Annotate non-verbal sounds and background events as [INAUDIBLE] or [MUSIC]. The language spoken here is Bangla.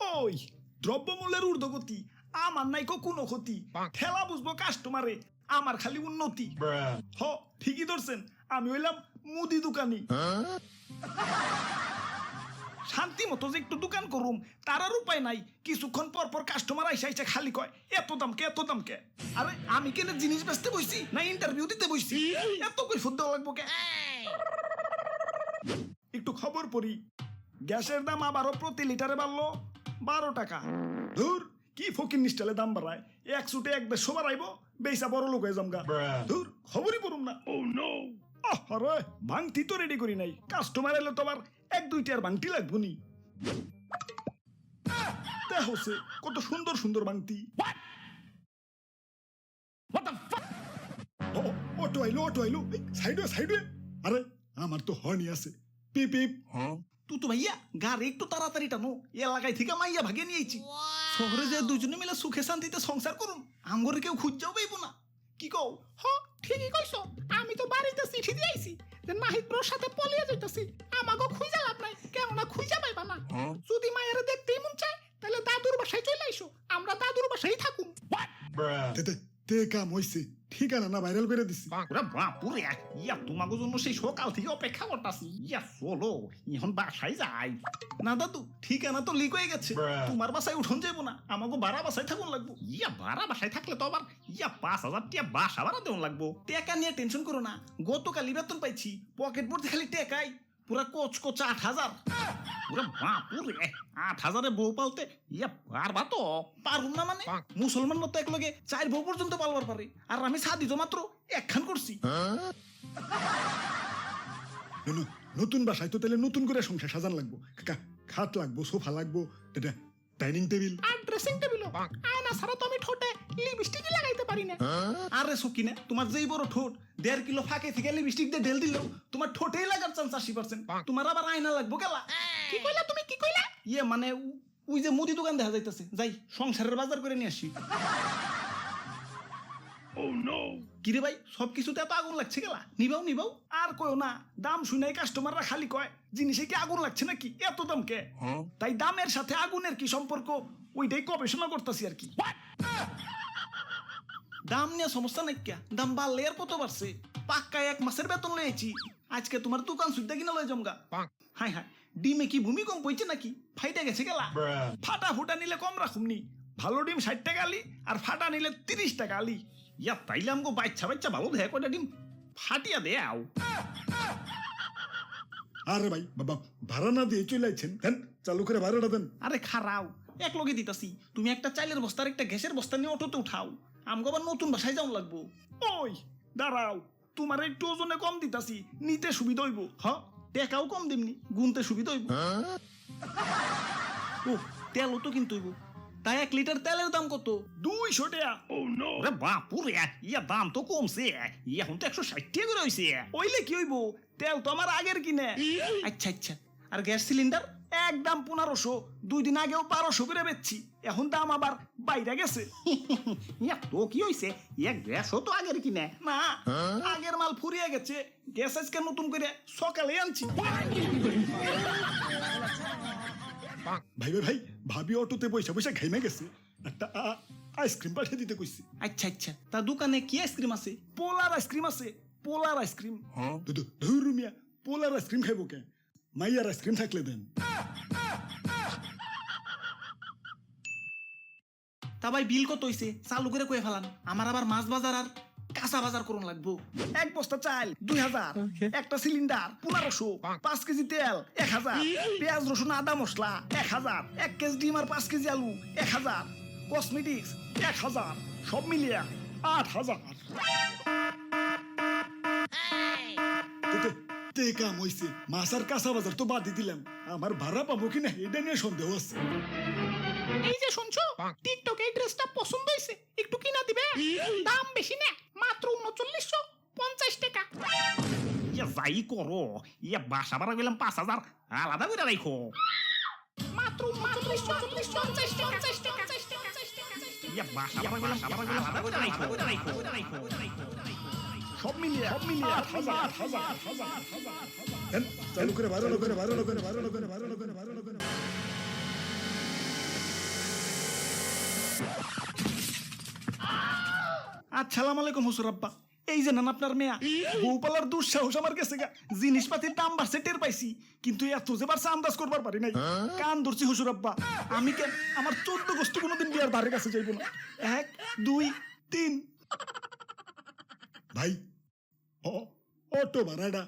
ওই দ্রব্যমূল্যের ঊর্ধ্বগতি আমার নাই কোনো ক্ষতি। ঠেলা বুঝব কাস্টমারে আমার খালি উন্নতি। হ ঠিকই ধরছেন আমি হইলাম মুদি দোকানি। শান্তি মতো যে একটু দোকান করুম তার আর উপায় নাই। কিছুক্ষণ পর পর কাস্টমার আইসা আইসা খালি কয় এত দাম কে এত দাম কে? আরে আমি কেন জিনিস বেচতে বইছি না ইন্টারভিউ দিতে বইছি? এত কই ফুদ্দ লাগবো কে? একটু খবর পড়ি। গ্যাসের দাম আবারও প্রতি লিটারে বাড়লো। বারো টাকা। ধুর কি ফকির নিষ্টালে দাম বাড়ায়। এক সুটে এক দেড়শো বাড়াইবো বেসা বড় লোক হয়ে জমগা ধুর খবরই পড়ুম না। ও নো আরে ভাঙতি তো রেডি করি নাই। কাস্টমার এলে তো আবার এক দুইটি আর ভাঙতি লাগবো নি। হচ্ছে কত সুন্দর সুন্দর ভাঙতি অটো আইলো অটো আইলো। সাইডে সাইডে। আরে আমার তো হর্নি আছে। পিপ পিপ। তুই তো ভাইয়া গাড়ি একটু তাড়াতাড়ি টানো এলাকায় থেকে মাইয়া ভাগে নিয়েছি শহরে যে দুজনে মিলে সুখে শান্তিতে সংসার করুন আঙ্গরে কেউ খুঁজাও পাইব না কি কও হ ঠিকই কইছ আমি তো বাড়িতে চিঠি দিয়েছি যে নাহিদ ব্রোর সাথে পলিয়ে যাইতাছি আমাকে খুঁজা লাভ নাই কেননা খুঁজা পাইবা না যদি মায়ের দেখতেই মন চায় তাহলে দাদুর বাসায় চলে আইসো আমরা দাদুর বাসায় থাকুম তে তে তে কাম হইছে ঠিকানা না ভাইরাল করে দিছি। ওরা বাপুরে ইয়া তোমাকে জন্য সেই সকাল থেকে অপেক্ষা করতাছি। ইয়া চলো এখন বাসায় যাই। না দাদু ঠিকানা তো লিক হয়ে গেছে। তোমার বাসায় উঠন যাইবো না আমাকে বাড়া বাসায় থাকুন লাগবো। ইয়া বাড়া বাসায় থাকলে তো আবার ইয়া পাঁচ হাজার টিয়া বাসা ভাড়া দেওয়া লাগবো। টাকা নিয়ে টেনশন করো না গতকালই বেতন পাইছি পকেট ভর্তি খালি টেকাই পুরা কোচ কোচ আট হাজার। পুরা বাপুরে আট হাজারে বউ পালতে ইয়া পারবা তো পারুম না মানে? মুসলমান তো একলগে চার বউ পর্যন্ত পালবার পারে। আর আমি সাদি তো মাত্র একখান করছি। নুনু, নতুন বাসায় তো তাহলে নতুন করে সংসার সাজান লাগবো। খাট লাগবো সোফা লাগবো এটা ডাইনিং টেবিল। আর ড্রেসিং আয়না ছাড়া তো আমি ঠোঁটে লিপস্টিকই লাগাইতে পারি না। আরে সকিনে তোমার যেই বড় ঠোঁট দেড় কিলো ফাঁকে থেকে লিপস্টিক দিয়ে ঢেল দিলেও তোমার ঠোঁটেই লাগার চান্স আশি পার্সেন্ট তোমার আবার আয়না লাগবো গেলা কি কইলা তুমি? কি কইলা? ইয়ে মানে ওই যে মুদি দোকান দেখা যাইতেছে। যাই সংসারের বাজার করে নিয়ে আসি। কিরে ভাই সব কিছুতে এত আগুন লাগছে গেলা? নিবাও নিবাও। আর কয়ও না দাম শুনাই কাস্টমাররা খালি কয় জিনিসে কি আগুন লাগছে নাকি? এত দাম কে? তাই দামের সাথে আগুনের কি সম্পর্ক ওইটাই গবেষণা করতেছি আর কি। দাম নিয়ে সমস্যা নাই দাম বাড়লে আর কত বাড়ছে? পাক্কা এক মাসের বেতন লয়েছি আজকে তোমার দোকান সুদ্ধা কিনা লয়ে জমগা হাই হাই ডিমে কি ভূমিকম্প হইছে নাকি? ফাইটা গেছে গেলা। ফাটা ফুটা নিলে কম রাখুমনি ভালো ডিম ষাট টাকা আলি আর ফাটা নিলে তিরিশ টাকা আলি। ইয়া তাইলে আমগো বাচ্চা বাচ্চা ভালো দেখে কয়টা ডিম? ফাটিয়া দে আও। আরে ভাই বাবা ভাড়া না দিয়ে চলে আইছেন। দেন চালু করে ভাড়াটা দেন। আরে খারাও এক লগে দিতাছি। তুমি একটা চাইলের বস্তা আর একটা গ্যাসের বস্তা নিয়ে অটোতে উঠাও। আমগো আবার নতুন বাসায় যাও লাগবো। ওই দাঁড়াও। তোমার একটু ওজনে কম দিতাছি নিতে সুবিধা হইব। হ টেকাও কম দিমনি গুনতে সুবিধা হইব। ও তেলও তো কিন্তু হইব। তাই এক লিটার তেলের দাম কত? দুইশো টাকা। ওরে বাপুরে ইয়া দাম তো কমছে। এখন তো একশো ষাট টাকা করে হয়েছে ওইলে কি হইব? তেল তো আমার আগের কিনে। আচ্ছা আচ্ছা। আর গ্যাস সিলিন্ডার? একদম পনেরোশো দুই দিন আগেও বারোশো করে বেচছি এখন দাম আবার বাইরে গেছে। [LAUGHS] তো কি হয়েছে ইয়া গ্যাসও তো আগের কিনে। না আগের মাল ফুরিয়ে গেছে গ্যাস আজকে নতুন করে সকালে আনছি। ভাই ভাই ভাই ভাবি অটোতে পয়সা পয়সা ঘাইমে গেছে। একটা আইসক্রিম পাঠিয়ে দিতে কইছি। আচ্ছা আচ্ছা তা দোকানে কি আইসক্রিম আছে? পোলার আইসক্রিম আছে পোলার আইসক্রিম। দুদু ধুরু মিয়া পোলার আইসক্রিম খাইবো কে? মাইয়ার আইসক্রিম থাকলে দেন। তা ভাই বিল কত হইছে? চালু করে কয়ে ফেলান। আমার আবার মাছ বাজার আর কাঁচা বাজার করুন লাগবো। এক বস্তা চাল দুই হাজার। একটা সিলিন্ডার পনেরোশো। পাঁচ কেজি তেল এক হাজার। পেঁয়াজ রসুন আদা মশলা এক হাজার। এক কেজি ডিম আর পাঁচ কেজি আলু এক হাজার। কসমেটিক্স এক হাজার। সব মিলিয়ে আট হাজার। তে কাম হইছে। মাছ আর কাঁচা বাজার তো বাদই দিলাম। আমার ভাড়া পাবো কিনা এটা নিয়ে সন্দেহ আছে। এই যে শুনছো? টিকটকে এই ড্রেসটা পছন্দ হয়েছে। একটু কিনা দিবে? দাম বেশি না মাত্র উনচল্লিশশো পঞ্চাশ টাকা। ইয়া যাই করো ইয়া বাসা ভাড়া গেলাম পাঁচ হাজার আলাদা করে রাখো মাত্র উনচল্লিশশো পঞ্চাশ টাকা। পঞ্চাশ টাকা ইয়া বাসা ভাড়া গেলাম আলাদা করে রাখো সব মিলিয়ে সব মিলিয়ে হাজার হাজার হাজার হাজার, হাজার। করে বারো করে বারো করে বারো করে বারো করে বারো করে আসসালাম আলাইকুম হুসুর আব্বা। এই যে আপনার মেয়া। বউপালার দুঃসাহস আমার গা। জিনিসপাতির দাম বাড়ছে, টের পাইছি। কিন্তু এত যে বাড়ছে, আন্দাজ করবার পারি নাই। কান ধরছি হুসুর আব্বা। আমি কেন আমার চোদ্দ গোষ্ঠী কোনোদিন বিয়ার ধারে কাছে যাইব না? এক, দুই, তিন। ভাই অটো ভাড়াটা।